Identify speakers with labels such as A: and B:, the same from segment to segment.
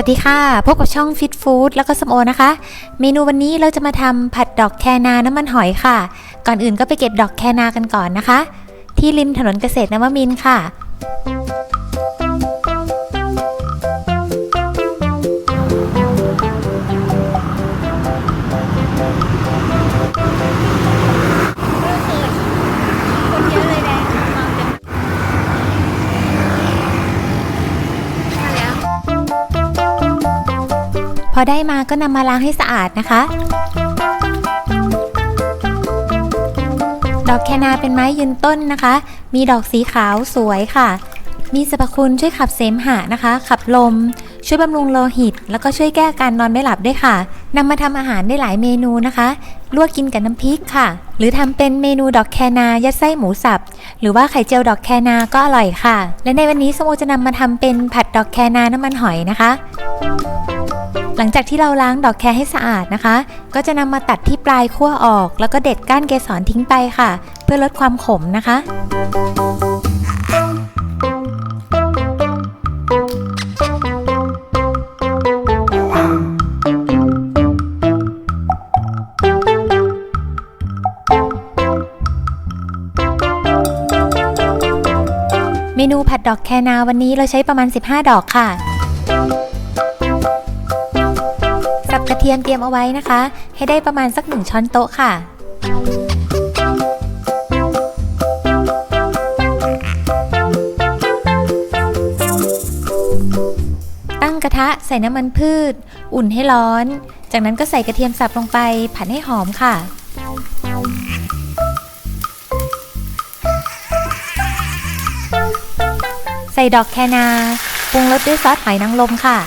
A: วัสดีค่ะ พบกับช่อง Fit Food แล้วก็สมโอนะคะ เมนูวันนี้เราจะมาทำผัดดอกแคนาน้ำมันหอยค่ะ ก่อนอื่นก็ไปเก็บดอกแคนากันก่อนนะคะ ที่ริมถนนเกษตรนวมินค่ะ
B: อ
A: ได้มาก็นำมาล้างให้สะอาดนะคะ ดอกแคนาเป็นไม้ยืนต้นนะคะ มีดอกสีขาวสวยค่ะ มีสรรพคุณช่วยขับเสมหะนะคะ ขับลม ช่วยบำรุงโลหิต แล้วก็ช่วยแก้การนอนไม่หลับด้วยค่ะนำมาทำอาหารได้หลายเมนูนะคะ ลวกกินกับน้ำพริกค่ะ หรือทำเป็นเมนูดอกแคนายัดไส้หมูสับ หรือว่าไข่เจียวดอกแคนาก็อร่อยค่ะ และในวันนี้สมโอจะนำมาทำเป็นผัดดอกแคนาน้ำมันหอยนะคะ หลังจากที่เราล้างดอกแครให้สะอาดนะคะ ก็จะนำมาตัดที่ปลายขั้วออก แล้วก็เด็ดก้านเกสรทิ้งไปค่ะ เพื่อลดความขมนะคะเมนูผัดดอกแคนาวันนี้เราใช้ประมาณ 15 ดอกค่ะ ทียมเตรียมเอาไว้นะคะ ให้ได้ประมาณสักหนึ่งช้อนโต๊ะค่ะ ตั้งกระทะใส่น้ำมันพืช อุ่นให้ร้อน จากนั้นก็ใส่กระเทียมสับลงไปผัดให้หอมค่ะใส่ดอกแคนาปรุงรสด้วยซอสหอยนางรมค่ะ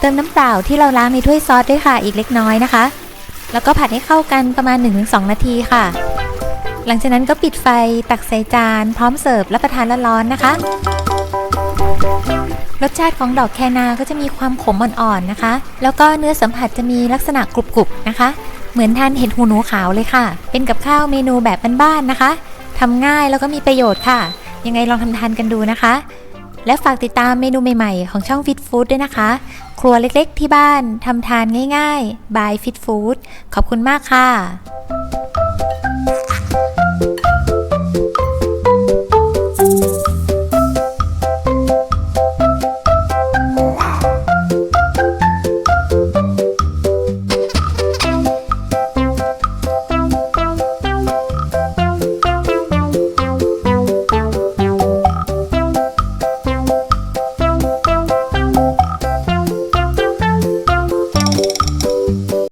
A: เติมน้ำเปล่าที่เราล้างในถ้วยซอสด้วยค่ะอีกเล็กน้อยนะคะ แล้วก็ผัดให้เข้ากันประมาณ 1-2 นาทีค่ะ หลังจากนั้นก็ปิดไฟตักใส่จาน พร้อมเสิร์ฟรับประทานร้อนๆนะคะ รสชาติของดอกแคนาก็จะมีความขมอ่อนๆนะคะ แล้วก็เนื้อสัมผัสจะมีลักษณะกรุบๆนะคะ เหมือนทานเห็ดหูหนูขาวเลยค่ะ เป็นกับข้าวเมนูแบบบ้านๆนะคะทำง่ายแล้วก็มีประโยชน์ค่ะ ยังไงลองทำทานกันดูนะคะ และฝากติดตามเมนูใหม่ๆ ของช่อง Fit Food ด้วยนะคะ ครัวเล็กๆที่บ้านทำทานง่ายๆ by Fit Food ขอบคุณมากค่ะ